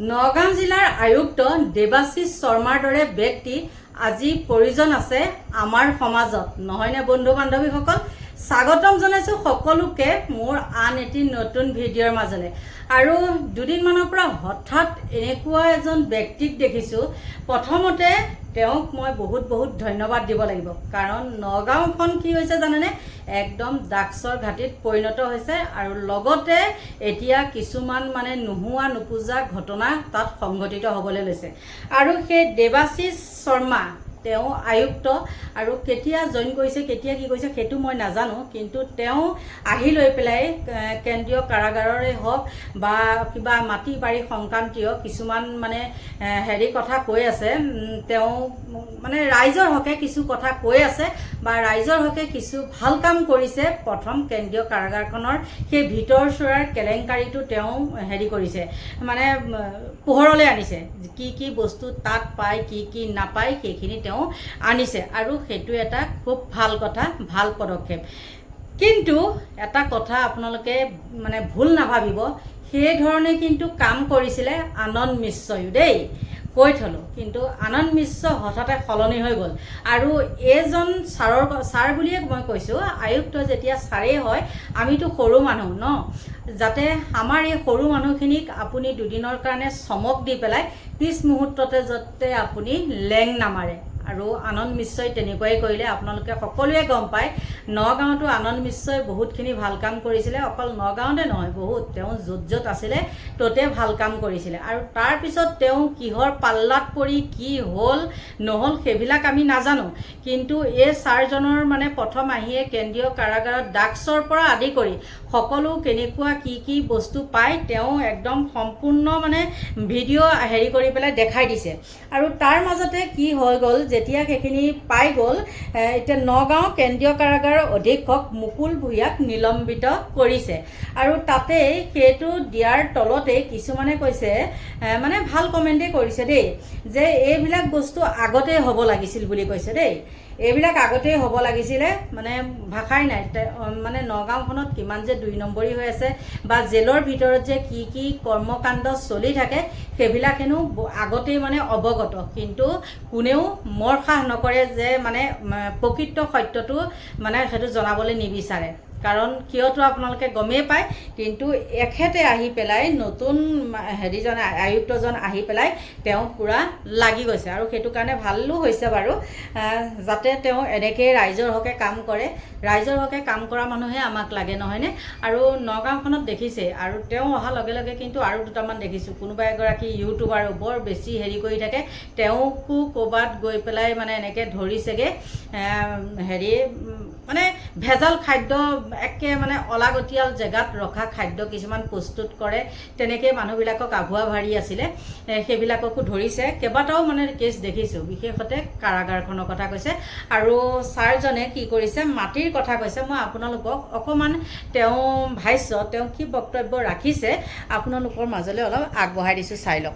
নগাঁও জিলাৰ আয়ুক্ত দেৱাশীষ শৰ্মাৰ দৰে ব্যক্তি আজি প্ৰয়োজন আছে আমাৰ সমাজত। নহয়নে বন্ধু বান্ধৱীসকল স্বাগতম জনাইছোঁ সকলোকে মোৰ আন এটি নতুন ভিডিঅ'ৰ মাজলৈ আৰু দুদিনমানৰ পৰা হঠাৎ এনেকুৱা এজন ব্যক্তিক দেখিছোঁ প্ৰথমতে তেওঁক মই বহুত বহুত ধন্যবাদ দিব লাগিব। কাৰণ নগাঁওখন কি হৈছে জানেনে? একদম ড্ৰাগছৰ ঘাটিত পৰিণত হৈছে আৰু লগতে এতিয়া কিছুমান মানে নোহোৱা নোপোজা ঘটনা তাত সংঘটিত হ'বলৈ লৈছে। আৰু সেই দেৱাশীষ শৰ্মা তেওঁ আয়ুক্ত আৰু কেতিয়া জইন কৰিছে, কেতিয়া কি কৰিছে সেইটো মই নাজানো, কিন্তু তেওঁ আহি লৈ পেলাই কেন্দ্ৰীয় কাৰাগাৰৰে হওক বা কিবা মাটি বাৰী সংক্ৰান্তীয় কিছুমান মানে হেৰি কথা কৈ আছে তেওঁ মানে ৰাইজৰ হকে কিছু কথা কৈ আছে বা ৰাইজৰ হকে কিছু ভালো কাম কৰিছে, প্ৰথম কেন্দ্ৰীয় কাৰাগাৰখনৰ সেই ভিতৰ চোৰাৰ কেলেংকাৰীটো তেওঁ হেৰি কৰিছে মানে পোহৰলৈ আনিছে, কি কি বস্তু তাত পায়, কি কি নাপায় সেইখিনি তেওঁ আনিছে। আৰু সেইটো এটা খুব ভালো কথা, ভালো পদক্ষেপ। কিন্তু এটা কথা আপোনালোকে মানে ভুল নাভাবিব, সেই ধৰণে কিন্তু কাম কৰিছিলে আনন্দ মিশ্ৰয়ো দেই। কৈ থলোঁ, কিন্তু আনন্দ মিশ্ৰ হঠাতে সলনি হৈ গ'ল। আৰু এইজন ছাৰৰ ছাৰ বুলিয়ে মই কৈছোঁ, আয়ুক্ত যেতিয়া ছাৰেই হয়, আমিতো সৰু মানুহ ন। যাতে আমাৰ এই সৰু মানুহখিনিক আপুনি দুদিনৰ কাৰণে চমক দি পেলাই, পিছ মুহূৰ্ততে যাতে আপুনি লেং নামাৰে। আৰু আনন্দ মিশ্ৰই তেনেকুৱাই কৰিলে। আপোনালোকে সকলোৱে গম পায় নগাঁৱতো আনন্দ মিশ্ৰই বহুতখিনি ভাল কাম কৰিছিলে। অকল নগাঁৱতে নহয় বহুত। তেওঁ য'ত য'ত আছিলে ত'তে ভাল কাম কৰিছিলে। আৰু তাৰপিছত তেওঁ কিহৰ পাল্লাত পৰি কি হ'ল নহ'ল সেইবিলাক আমি নাজানো। কিন্তু এই ছাৰজনৰ মানে প্ৰথম আহিয়ে কেন্দ্ৰীয় কাৰাগাৰত ড্ৰাগছৰ পৰা আদি কৰি সকলো কেনেকুৱা কি কি বস্তু পায় তেওঁ একদম সম্পূৰ্ণ মানে ভিডিঅ' হেৰি কৰি পেলাই দেখাই দিছে। আৰু তাৰ মাজতে কি হৈ গ'ল যেতিয়া সেইখিনি পাই গ'ল এতিয়া নগাঁও কেন্দ্ৰীয় কাৰাগাৰৰ অধীক্ষক মুকুল ভূঞাক নিলম্বিত কৰিছে। আৰু তাতেই সেইটো দিয়াৰ তলতেই কিছুমানে কৈছে মানে ভালো কমেণ্টেই কৰিছে দেই, যে এইবিলাক বস্তু আগতেই হ'ব লাগিছিল বুলি কৈছে দেই। এইবিলাক আগতেই হ'ব লাগিছিলে মানে ভাষাই নাই। মানে নগাঁওখনত কিমান যে দুই নম্বৰী হৈ আছে, বা জেলৰ ভিতৰত যে কি কি কৰ্মকাণ্ড চলি থাকে, সেইবিলাক হেনো আগতেই মানে অৱগত। কিন্তু কোনেও মৰসাহ নকৰে যে মানে প্ৰকৃত সত্যটো মানে সেইটো জনাবলৈ নিবিচাৰে। কাৰণ কিয়তো আপোনালোকে গমেই পায়, কিন্তু এখেতে আহি পেলাই নতুন হেৰিজন আয়ুক্তজন আহি পেলাই তেওঁ পূৰা লাগি গৈছে আৰু সেইটো কাৰণে ভালো হৈছে বাৰু। যাতে তেওঁ এনেকৈ ৰাইজৰ হকে কাম কৰে। ৰাইজৰ হকে কাম কৰা মানুহে আমাক লাগে, নহয়নে? আৰু নগাঁওখনত দেখিছে, আৰু তেওঁ অহাৰ লগে লগে কিন্তু আৰু দুটামান দেখিছোঁ। কোনোবা এগৰাকী ইউটিউবাৰো বৰ বেছি হেৰি কৰি থাকে। তেওঁকো ক'ৰবাত গৈ পেলাই মানে এনেকৈ ধৰিছেগৈ। হেৰি মানে ভেজাল খাদ্য একে মানে অলাগতিয়াল জেগাত ৰখা খাদ্য কিছুমান প্ৰস্তুত কৰে। তেনেকৈ মানুহবিলাকক আভুৱা ভাৰি আছিলে। সেইবিলাককো ধৰিছে। কেইবাটাও মানে কেছ দেখিছোঁ। বিশেষতে কাৰাগাৰখনৰ কথা কৈছে। আৰু ছাৰজনে কি কৰিছে, মাটিৰ কথা কৈছে। মই আপোনালোকক অকণমান তেওঁ ভাষ্য, তেওঁ কি বক্তব্য ৰাখিছে, আপোনালোকৰ মাজলৈ অলপ আগবঢ়াই দিছোঁ চাই লওক।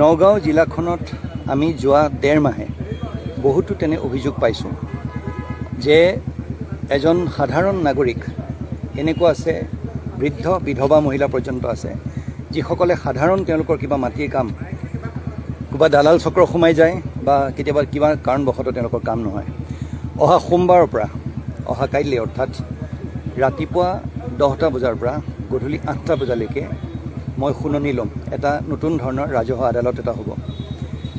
নগাঁও জিলাখনত আমি যোৱা ডেৰ মাহে বহুতো তেনে অভিযোগ পাইছোঁ যে এজন সাধাৰণ নাগৰিক এনেকুৱা আছে বৃদ্ধ বিধৱা মহিলা পৰ্যন্ত আছে যিসকলে সাধাৰণ তেওঁলোকৰ কিবা মাটিৰ কাম কিবা দালাল চক্ৰ সোমাই যায় বা কেতিয়াবা কিবা কাৰণবশতঃ তেওঁলোকৰ কাম নহয়। অহা সোমবাৰৰ পৰা অহা কাইলৈ অৰ্থাৎ ৰাতিপুৱা দহটা বজাৰ পৰা গধূলি আঠটা বজালৈকে মই শুনানি ল'ম। এটা নতুন ধৰণৰ ৰাজহুৱা আদালত এটা হ'ব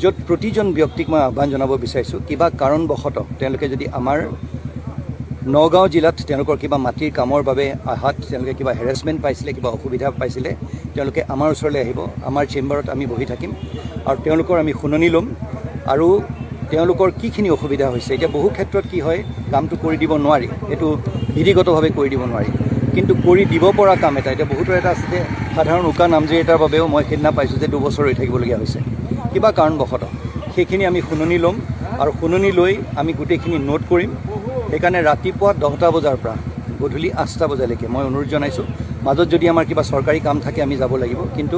য'ত প্ৰতিজন ব্যক্তিক মই আহ্বান জনাব বিচাৰিছোঁ কিবা কাৰণবশতঃ তেওঁলোকে যদি আমাৰ নগাঁও জিলাত তেওঁলোকৰ কিবা মাটিৰ কামৰ বাবে অহাত তেওঁলোকে কিবা হেৰেছমেণ্ট পাইছিলে, কিবা অসুবিধা পাইছিলে, তেওঁলোকে আমাৰ ওচৰলৈ আহিব, আমাৰ চেম্বাৰত আমি বহি থাকিম আৰু তেওঁলোকৰ আমি শুনানি ল'ম আৰু তেওঁলোকৰ কিখিনি অসুবিধা হৈছে, এতিয়া বহু ক্ষেত্ৰত কি হয়, কামটো কৰি দিব নোৱাৰি, এইটো বিধিগতভাৱে কৰি দিব নোৱাৰি, কিন্তু কৰি দিব পৰা কাম এটা, এতিয়া বহুতৰ এটা আছে যে সাধাৰণ উকা নামজাৰি এটাৰ বাবেও মই সেইদিনা পাইছোঁ যে দুবছৰ ৰৈ থাকিবলগীয়া হৈছে, কিবা কাৰণবশতঃ, সেইখিনি আমি শুনানি ল'ম আৰু শুনানি লৈ আমি গোটেইখিনি নোট কৰিম সেইকাৰণে ৰাতিপুৱা দহটা বজাৰ পৰা গধূলি আঠটা বজালৈকে মই অনুৰোধ জনাইছোঁ, মাজত যদি আমাৰ কিবা চৰকাৰী কাম থাকে আমি যাব লাগিব। কিন্তু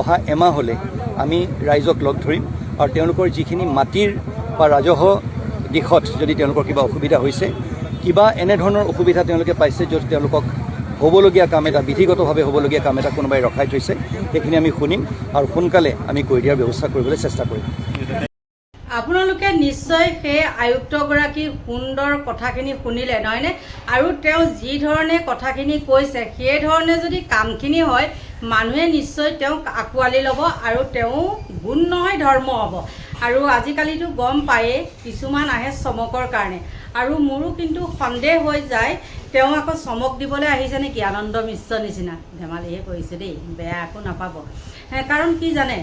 অহা এমাহ হ'লে আমি ৰাইজক লগ ধৰিম আৰু তেওঁলোকৰ যিখিনি মাটিৰ বা ৰাজহ দিশত যদি তেওঁলোকৰ কিবা অসুবিধা হৈছে, কিবা এনেধৰণৰ অসুবিধা তেওঁলোকে পাইছে য'ত তেওঁলোকক হ'বলগীয়া কাম এটা, বিধিগতভাৱে হ'বলগীয়া কাম এটা কোনোবাই ৰখাই থৈছে, সেইখিনি আমি শুনিম আৰু সোনকালে আমি কৰি দিয়াৰ ব্যৱস্থা কৰিবলৈ চেষ্টা কৰিম। আপোনালোকে নিশ্চয় সেই আয়ুক্তগৰাকীৰ সুন্দৰ কথাখিনি শুনিলে নহয়নে? আৰু তেওঁ যি ধৰণে কথাখিনি কৈছে সেই ধৰণে যদি কামখিনি হয় মানুহে নিশ্চয় তেওঁক আঁকোৱালি ল'ব আৰু তেওঁ গুণ নহয় ধৰ্ম হ'ব। আৰু আজিকালিতো গম পায়েই কিছুমান আহে চমকৰ কাৰণে। আৰু মোৰো কিন্তু সন্দেহ হৈ যায় তেওঁ আকৌ চমক দিবলৈ আহিছে নেকি? আনন্দ মিশ্ৰ নিচিনা। ধেমালিহে কৰিছে দেই। বেয়া একো নাপাব। কাৰণ কি জানে?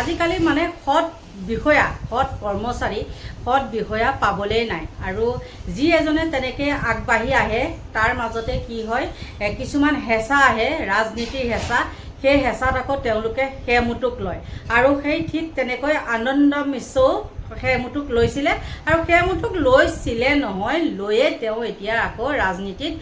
আজিকালি মানে সৎ বিষয়া সৎ কৰ্মচাৰী সৎ বিষয়া পাবলেই নাই। আৰু যি এজনে তেনেকৈ আগবাঢ়ি আহে তাৰ মাজতে কি হয়? কিছুমান হেঁচা আহে ৰাজনীতিৰ হেঁচা। সেই হেঁচাত আকৌ তেওঁলোকে সেমুটোক লয়। আৰু সেই ঠিক তেনেকৈ আনন্দ মিশ্ৰও সেমুটোক লৈছিলে আৰু সেমুটোক লৈছিলে নহয়, লৈয়ে তেওঁ এতিয়া আকৌ ৰাজনীতিত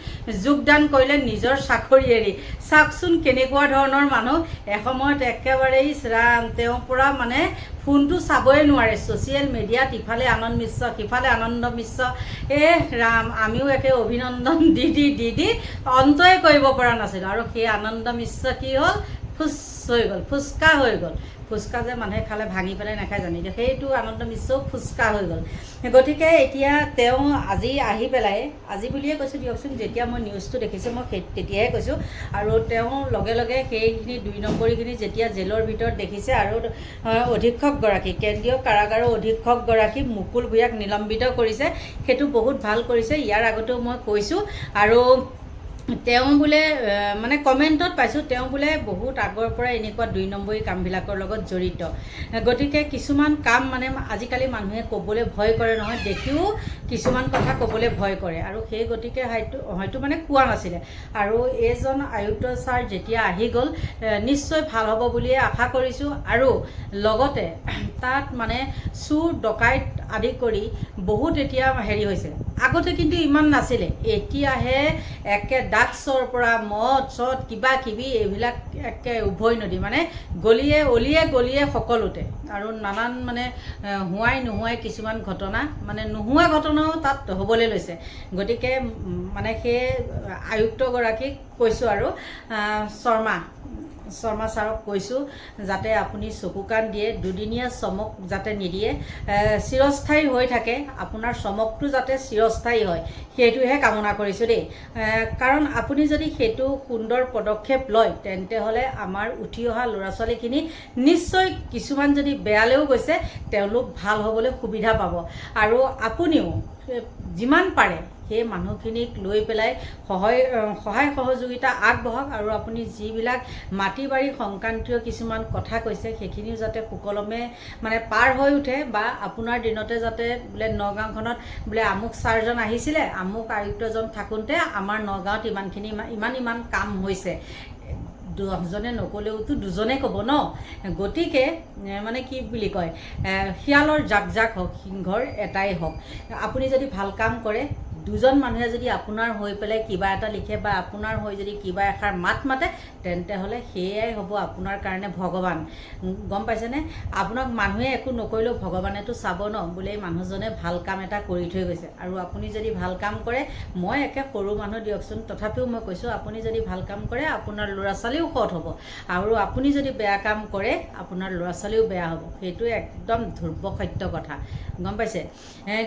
যোগদান কৰিলে নিজৰ চাকৰি এৰি চাওকচোন কেনেকুৱা ধৰণৰ মানুহ। এসময়ত একেবাৰে ইছ ৰাম, তেওঁ পৰা মানে ফোনটো চাবই নোৱাৰে। ছ'চিয়েল মিডিয়াত ইফালে আনন্দ মিশ্ৰ, সিফালে আনন্দ মিশ্ৰ। এ, ৰাম, আমিও একে অভিনন্দন দি দি দি দি অন্তই কৰিব পৰা নাছিলোঁ। আৰু সেই আনন্দ মিশ্ৰ কি হ'ল? ফুচ হৈ গ'ল, ফুচকা হৈ গ'ল। ফুচকা যে মানুহে খালে ভাঙি পেলাই নাখায় জানি এতিয়া সেইটো আনন্দ মিশ্ৰও ফুচকা হৈ গ'ল। গতিকে এতিয়া তেওঁ আজি আহি পেলাই, আজি বুলিয়ে কৈছোঁ দিয়কচোন, যেতিয়া মই নিউজটো দেখিছোঁ, মই সেই তেতিয়াহে কৈছোঁ। আৰু তেওঁ লগে লগে সেইখিনি দুই নম্বৰীখিনি যেতিয়া জেলৰ ভিতৰত দেখিছে আৰু অধীক্ষকগৰাকী, কেন্দ্ৰীয় কাৰাগাৰৰ অধীক্ষকগৰাকী মুকুল ভূঞাক নিলম্বিত কৰিছে। সেইটো বহুত ভালো কৰিছে, ইয়াৰ আগতেও মই কৈছোঁ। আৰু তেওঁ বোলে মানে কমেণ্টত পাইছোঁ তেওঁ বোলে বহুত আগৰ পৰা এনেকুৱা দুই নম্বৰী কামবিলাকৰ লগত জড়িত। গতিকে কিছুমান কাম মানে আজিকালি মানুহে ক'বলৈ ভয় কৰে নহয় দেখিও কিছুমান কথা ক'বলৈ ভয় কৰে। আৰু সেই গতিকে হয়তো হয়তো মানে কোৱা নাছিলে। আৰু এইজন আয়ুক্ত ছাৰ যেতিয়া আহি গ'ল নিশ্চয় ভাল হ'ব বুলিয়ে আশা কৰিছোঁ। আৰু লগতে তাত মানে চুৰ ডকাইত আদি কৰি বহুত এতিয়া হেৰি হৈছে। আগতে কিন্তু ইমান নাছিলে। এতিয়াহে একে ড্ৰাগছৰ পৰা মদ, চদ, কিবা কিবি এইবিলাক একে উভৈ নদী মানে গলিয়ে, অলিয়ে গলিয়ে সকলোতে। আৰু নানান মানে হোৱাই নোহোৱাই কিছুমান ঘটনা মানে নোহোৱা ঘটনাও তাত হ'বলৈ লৈছে। গতিকে মানে সেই আয়ুক্তগৰাকীক কৈছোঁ আৰু শৰ্মা। শৰ্মা ছাৰক কৈছোঁ যাতে আপুনি চকু কাণ দিয়ে, দুদিনীয়া চমক যাতে নিদিয়ে। চিৰস্থায়ী হৈ থাকে। আপোনাৰ চমকটো যাতে চিৰস্থায়ী হয়, সেইটোহে কামনা কৰিছোঁ দেই। কাৰণ আপুনি যদি সেইটো সুন্দৰ পদক্ষেপ লয়, তেন্তে হ'লে আমাৰ উঠি অহা ল'ৰা ছোৱালীখিনি নিশ্চয় কিছুমান যদি বেয়ালৈও গৈছে, তেওঁলোক ভালো হ'বলৈ সুবিধা পাব। আৰু আপুনিও যিমান পাৰে সেই মানুহখিনিক লৈ পেলাই সহায় সহায় সহযোগিতা আগবঢ়াওক আৰু আপুনি যিবিলাক মাটি বাৰী সংক্ৰান্তীয় কিছুমান কথা কৈছে সেইখিনিও যাতে সুকলমে মানে পাৰ হৈ উঠে বা আপোনাৰ দিনতে যাতে বোলে নগাঁওখনত বোলে আমুক ছাৰজন আহিছিলে আমুক আয়ুক্তজন থাকোঁতে আমাৰ নগাঁৱত ইমানখিনি ইমান ইমান কাম হৈছে। দহজনে নক'লেওতো দুজনে ক'ব ন? গতিকে মানে কি বুলি কয় শিয়ালৰ জাক জাক হওক সিংহৰ এটাই হওক। আপুনি যদি ভাল কাম কৰে দুজন মানুহে যদি আপোনাৰ হৈ পেলাই কিবা এটা লিখে বা আপোনাৰ হৈ যদি কিবা এষাৰ মাত মাতে তেন্তে হ'লে সেয়াই হ'ব আপোনাৰ কাৰণে ভগৱান। গম পাইছেনে? আপোনাক মানুহে একো নকৰিলেও ভগৱানেতো চাব ন, বোলে এই মানুহজনে ভালো কাম এটা কৰি থৈ গৈছে। আৰু আপুনি যদি ভালো কাম কৰে, মই একে সৰু মানুহ দিয়কচোন, তথাপিও মই কৈছোঁ, আপুনি যদি ভালো কাম কৰে, আপোনাৰ ল'ৰা ছোৱালীও সৎ হ'ব। আৰু আপুনি যদি বেয়া কাম কৰে, আপোনাৰ ল'ৰা ছোৱালীও বেয়া হ'ব। সেইটো একদম ধ্ৰুৱ সত্য কথা। গম পাইছে?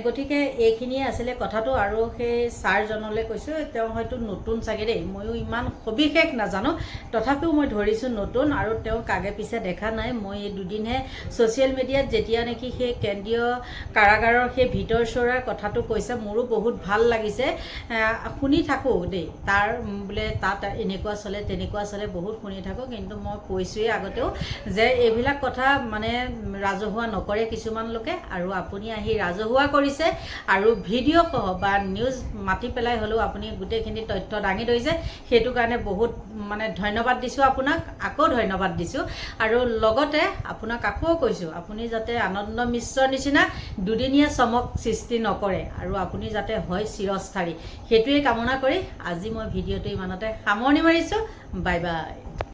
গতিকে এইখিনিয়ে আছিলে কথাটো আৰু সেই ছাৰজনলৈ কৈছোঁ, তেওঁ হয়তো নতুন চাগে দেই। ময়ো ইমান সবিশেষ নাজানো। তথাপিও মই ধৰিছোঁ নতুন আৰু তেওঁক আগে পিছে দেখা নাই। মই এই দুদিনহে ছ'চিয়েল মিডিয়াত যেতিয়া নেকি সেই কেন্দ্ৰীয় কাৰাগাৰৰ সেই ভিতৰ চৰাৰ কথাটো কৈছে, মোৰো বহুত ভালো লাগিছে। শুনি থাকোঁ দেই। তাৰ বোলে, তাত এনেকুৱা চলে, তেনেকুৱা চলে, বহুত শুনি থাকোঁ। কিন্তু মই কৈছোঁৱেই আগতেও যে এইবিলাক কথা মানে ৰাজহুৱা নকৰে কিছুমান লোকে। আৰু আপুনি আহি ৰাজহুৱা কৰিছে আৰু ভিডিঅ' সহ বা নিউজ মাতি পেলাই হ'লেও আপুনি গোটেইখিনি তথ্য দাঙি ধৰিছে। সেইটো কাৰণে বহুত মানে ধন্যবাদ। দিছোঁ আপোনাক, আকৌ ধন্যবাদ দিছোঁ। আৰু লগতে আপোনাক আকৌ কৈছোঁ, আপুনি যাতে আনন্দ মিশ্ৰৰ নিচিনা দুদিনীয়া চমক সৃষ্টি নকৰে আৰু আপুনি যাতে হয় চিৰস্থায়ী। সেইটোৱে কামনা কৰি আজি মই ভিডিঅ'টো ইমানতে সামৰণি মাৰিছোঁ। Bye bye.